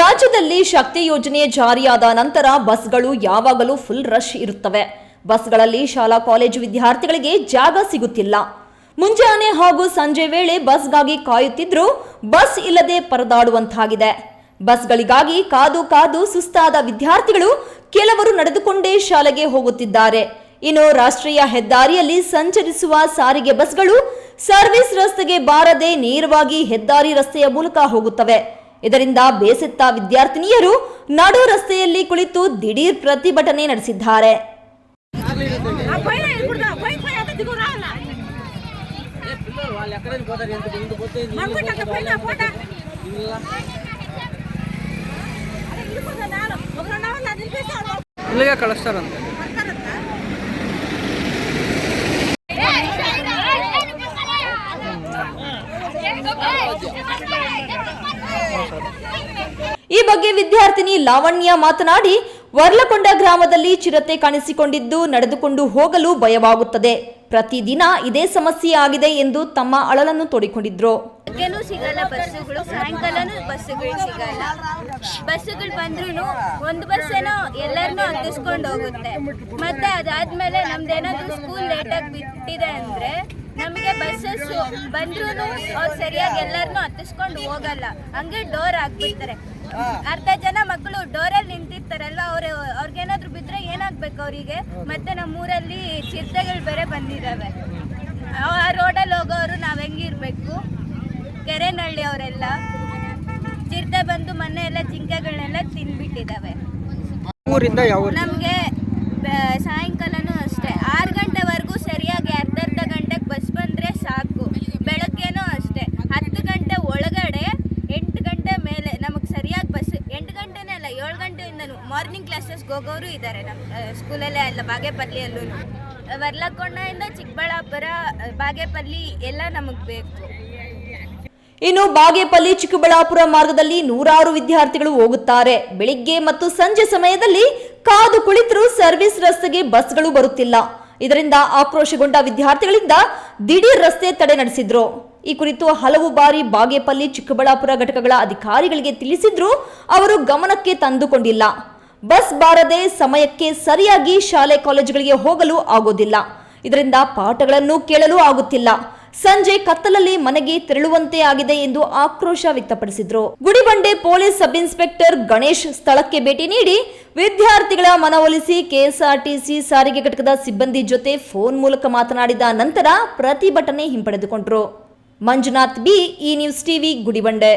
ರಾಜ್ಯದಲ್ಲಿ ಶಕ್ತಿ ಯೋಜನೆ ಜಾರಿಯಾದ ನಂತರ ಬಸ್ಗಳು ಯಾವಾಗಲೂ ಫುಲ್ ರಶ್ ಇರುತ್ತವೆ. ಬಸ್ಗಳಲ್ಲಿ ಶಾಲಾ ಕಾಲೇಜು ವಿದ್ಯಾರ್ಥಿಗಳಿಗೆ ಜಾಗ ಸಿಗುತ್ತಿಲ್ಲ. ಮುಂಜಾನೆ ಹಾಗೂ ಸಂಜೆ ವೇಳೆ ಬಸ್ಗಾಗಿ ಕಾಯುತ್ತಿದ್ರು ಬಸ್ ಇಲ್ಲದೆ ಪರದಾಡುವಂತಾಗಿದೆ. ಬಸ್ಗಳಿಗಾಗಿ ಕಾದು ಕಾದು ಸುಸ್ತಾದ ವಿದ್ಯಾರ್ಥಿಗಳು ಕೆಲವರು ನಡೆದುಕೊಂಡೇ ಶಾಲೆಗೆ ಹೋಗುತ್ತಿದ್ದಾರೆ. ಇನ್ನು ರಾಷ್ಟ್ರೀಯ ಹೆದ್ದಾರಿಯಲ್ಲಿ ಸಂಚರಿಸುವ ಸಾರಿಗೆ ಬಸ್ಗಳು ಸರ್ವಿಸ್ ರಸ್ತೆಗೆ ಬಾರದೆ ನೇರವಾಗಿ ಹೆದ್ದಾರಿ ರಸ್ತೆಯ ಮೂಲಕ ಹೋಗುತ್ತವೆ. ಇದರಿಂದ ಬೇಸತ್ತ ವಿದ್ಯಾರ್ಥಿನಿಯರು ನಡು ರಸ್ತೆಯಲ್ಲಿ ಕುಳಿತು ದಿಢೀರ್ ಪ್ರತಿಭಟನೆ ನಡೆಸಿದ್ದಾರೆ. ಇಲ್ಲಿಗೆ ಕಳಿಸ್ತಾರಂತೆ. ಈ ಬಗ್ಗೆ ವಿದ್ಯಾರ್ಥಿನಿ ಲಾವಣ್ಯ ಮಾತನಾಡಿ, ವರ್ಲಕೊಂಡ ಗ್ರಾಮದಲ್ಲಿ ಚಿರತೆ ಕಾಣಿಸಿಕೊಂಡಿದ್ದು ನಡೆದುಕೊಂಡು ಹೋಗಲು ಭಯವಾಗುತ್ತದೆ. ಪ್ರತಿದಿನ ಇದೇ ಸಮಸ್ಯೆ ಆಗಿದೆ ಎಂದು ತಮ್ಮ ಅಳಲನ್ನು ತೋಡಿಕೊಂಡಿದ್ರು. ಸಿಗಲ್ಲ ಬಸ್ಸುಗಳು ಬಸ್ಸುಗಳು ಸಿಗಲ್ಲ. ಬಸ್ಸುಗಳು ಬಂದ್ರೂ ಒಂದು ಬಸ್ ಏನೋ ಎಲ್ಲರನ್ನೂ ಹತ್ತಿಸ್ಕೊಂಡು ಹೋಗುತ್ತೆ. ಮತ್ತೆ ಅದಾದ್ಮೇಲೆ ನಮ್ದೇನಾದ್ರೂ ಸ್ಕೂಲ್ ಲೇಟಾಗಿ ಬಿಟ್ಟಿದೆ ಅಂದ್ರೆ ನಮಗೆ ಬಸ್ಸಸ್ ಬಂದ್ರೂ ಅವ್ರು ಸರಿಯಾಗಿ ಎಲ್ಲರನ್ನೂ ಹತ್ತಿಸ್ಕೊಂಡು ಹೋಗಲ್ಲ. ಹಂಗೆ ಡೋರ್ ಹಾಕ್ಬಿಡ್ತಾರೆ. ಅರ್ಧ ಜನ ಮಕ್ಕಳು ಡೋರಲ್ಲಿ ನಿಂತಿರ್ತಾರಲ್ವ ಅವ್ರು ಅವ್ರಿಗೇನಾದ್ರು ಬಿದ್ರೆ ಏನಾಗ್ಬೇಕು ಅವರಿಗೆ? ಮತ್ತೆ ನಮ್ಮೂರಲ್ಲಿ ಚಿರತೆಗಳು ಬೇರೆ ಬಂದಿದ್ದಾವೆ ಆ ರೋಡಲ್ಲಿ ಹೋಗೋರು ನಾವು ಹೆಂಗಿರ್ಬೇಕು? ಕೆರೆನಹಳ್ಳಿ ಅವರೆಲ್ಲ. ಚಿರತೆ ಬಂದು ಮನೆ ಎಲ್ಲ ಜಿಂಕೆಗಳನ್ನೆಲ್ಲ ತಿನ್ಬಿಟ್ಟಿದ್ದಾವೆ ನಮಗೆ ಸಾಯಂಕಾಲನೂ ಅಷ್ಟೇ ಆರು ಗಂಟೆವರೆಗೂ ಸರಿಯಾಗಿ ಅರ್ಧ ಅರ್ಧ ಗಂಟೆಗೆ ಬಸ್ ಬಂದರೆ ಸಾಕು ಬೆಳಗ್ಗೆನೂ ಅಷ್ಟೇ ಹತ್ತು ಗಂಟೆ ಒಳಗಡೆ ಎಂಟು ಗಂಟೆ ಮೇಲೆ ನಮಗೆ ಸರಿಯಾಗಿ ಬಸ್ ಎಂಟು ಗಂಟೆನೇ ಅಲ್ಲ ಏಳು ಮಾರ್ನಿಂಗ್ ಕ್ಲಾಸಸ್ಗೆ ಹೋಗೋರು ಇದ್ದಾರೆ ನಮ್ಮ ಸ್ಕೂಲಲ್ಲೇ ಅಲ್ಲ ಬಾಗೇಪಲ್ಲಿಯಲ್ಲೂ ವರ್ಲಕೊಂಡೆಯಿಂದ ಚಿಕ್ಕಬಳ್ಳಾಪುರ ಬಾಗೇಪಲ್ಲಿ ಎಲ್ಲ ನಮಗ್ ಬೇಕು. ಇನ್ನು ಬಾಗೇಪಲ್ಲಿ ಚಿಕ್ಕಬಳ್ಳಾಪುರ ಮಾರ್ಗದಲ್ಲಿ ನೂರಾರು ವಿದ್ಯಾರ್ಥಿಗಳು ಹೋಗುತ್ತಾರೆ. ಬೆಳಿಗ್ಗೆ ಮತ್ತು ಸಂಜೆ ಸಮಯದಲ್ಲಿ ಕಾದು ಕುಳಿತರೂ ಸರ್ವಿಸ್ ರಸ್ತೆಗೆ ಬಸ್ಗಳು ಬರುತ್ತಿಲ್ಲ. ಇದರಿಂದ ಆಕ್ರೋಶಗೊಂಡ ವಿದ್ಯಾರ್ಥಿಗಳಿಂದ ದಿಢೀರ್ ರಸ್ತೆ ತಡೆ ನಡೆಸಿದ್ರು. ಈ ಕುರಿತು ಹಲವು ಬಾರಿ ಬಾಗೇಪಲ್ಲಿ, ಚಿಕ್ಕಬಳ್ಳಾಪುರ ಘಟಕಗಳ ಅಧಿಕಾರಿಗಳಿಗೆ ತಿಳಿಸಿದ್ರೂ ಅವರು ಗಮನಕ್ಕೆ ತಂದುಕೊಂಡಿಲ್ಲ. ಬಸ್ ಬಾರದೆ ಸಮಯಕ್ಕೆ ಸರಿಯಾಗಿ ಶಾಲೆ ಕಾಲೇಜುಗಳಿಗೆ ಹೋಗಲು ಆಗೋದಿಲ್ಲ. ಇದರಿಂದ ಪಾಠಗಳನ್ನು ಕೇಳಲು ಆಗುತ್ತಿಲ್ಲ. ಸಂಜೆ ಕತ್ತಲಲ್ಲಿ ಮನೆಗೆ ತೆರಳುವಂತೆ ಆಗಿದೆ ಎಂದು ಆಕ್ರೋಶ ವ್ಯಕ್ತಪಡಿಸಿದ್ರು. Gudibande police sub inspector Ganesh ಸ್ಥಳಕ್ಕೆ ಭೇಟಿ ನೀಡಿ ವಿದ್ಯಾರ್ಥಿಗಳ ಮನವೊಲಿಸಿ ಕೆಎಸ್ಆರ್ಟಿಸಿ ಸಾರಿಗೆ ಘಟಕದ ಸಿಬ್ಬಂದಿ ಜೊತೆ ಫೋನ್ ಮೂಲಕ ಮಾತನಾಡಿದ ನಂತರ ಪ್ರತಿಭಟನೆ ಹಿಂಪಡೆದುಕೊಂಡರು. Manjunath B E news TV, Gudibande.